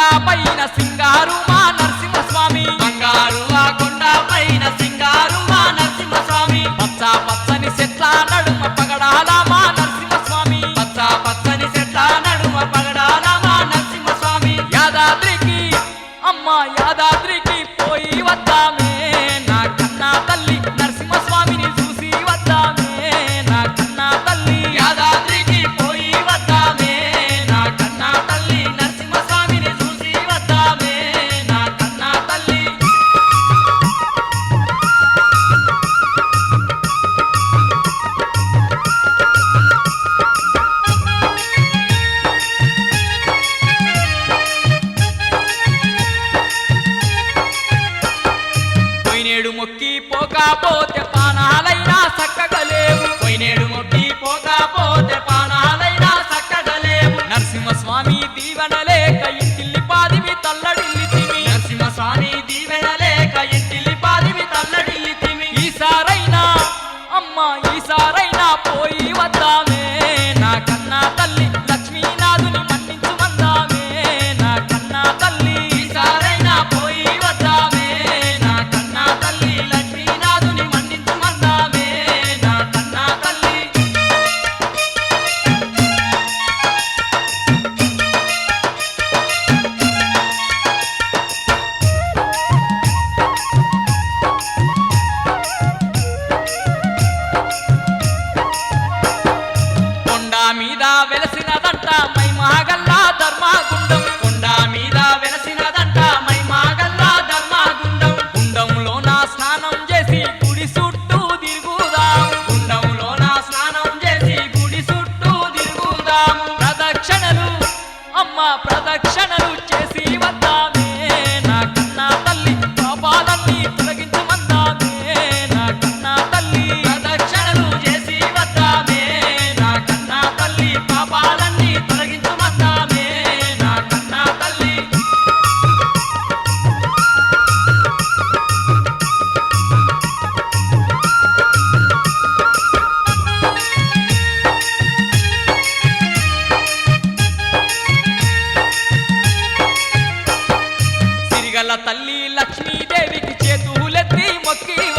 కొండ పైన సింగారు మా నరసింహస్వామి. బంగారు ఆ కొండ పైన సింగారు మా నరసింహస్వామి. పచ్చ పచ్చని చెట్ల నడుమ పగడాల మా నరసింహస్వామి. పచ్చ పచ్చని చెట్ల నడుమ పగడాల మా నరసింహస్వామి. యాదాద్రికి అమ్మ యాదాద్రికి. పోయినేడు మొక్కి పోకపోతే పానాలైనా సక్కగలేవు పోయినేడు మొక్కి పోకపోతే పానా తక్షణ తల్లి లక్ష్మీదేవికి చేతులెత్తి మొక్కి